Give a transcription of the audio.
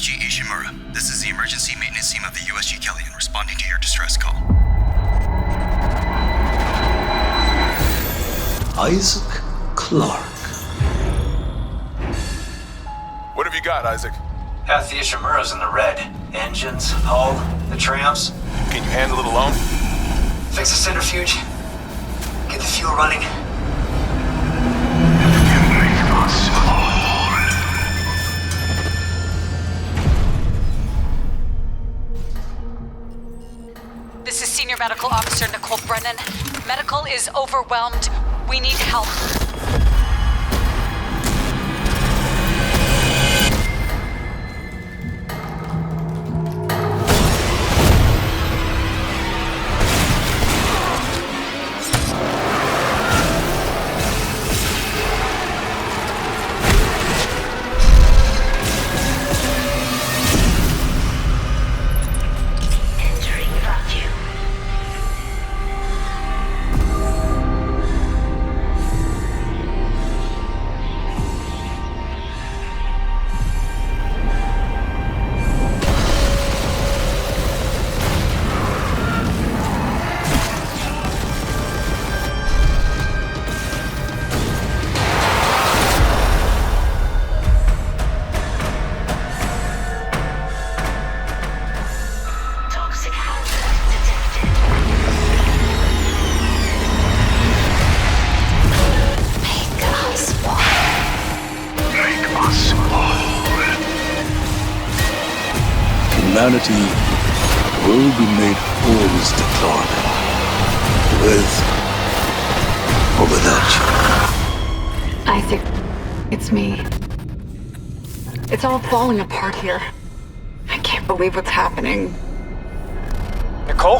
USG Ishimura. This is the emergency maintenance team of the USG Kellyan responding to your distress call. Isaac Clark. What have you got, Isaac? Half the Ishimura's in the red. Engines, hull, the trams. Can you handle it alone? Fix the centrifuge. Get the fuel running. This is Senior Medical Officer Nicole Brennan. Medical is overwhelmed. We need help. Humanity will be made whole, Mr. Clark. With or without you. Isaac, it's me. It's all falling apart here. I can't believe what's happening. Nicole?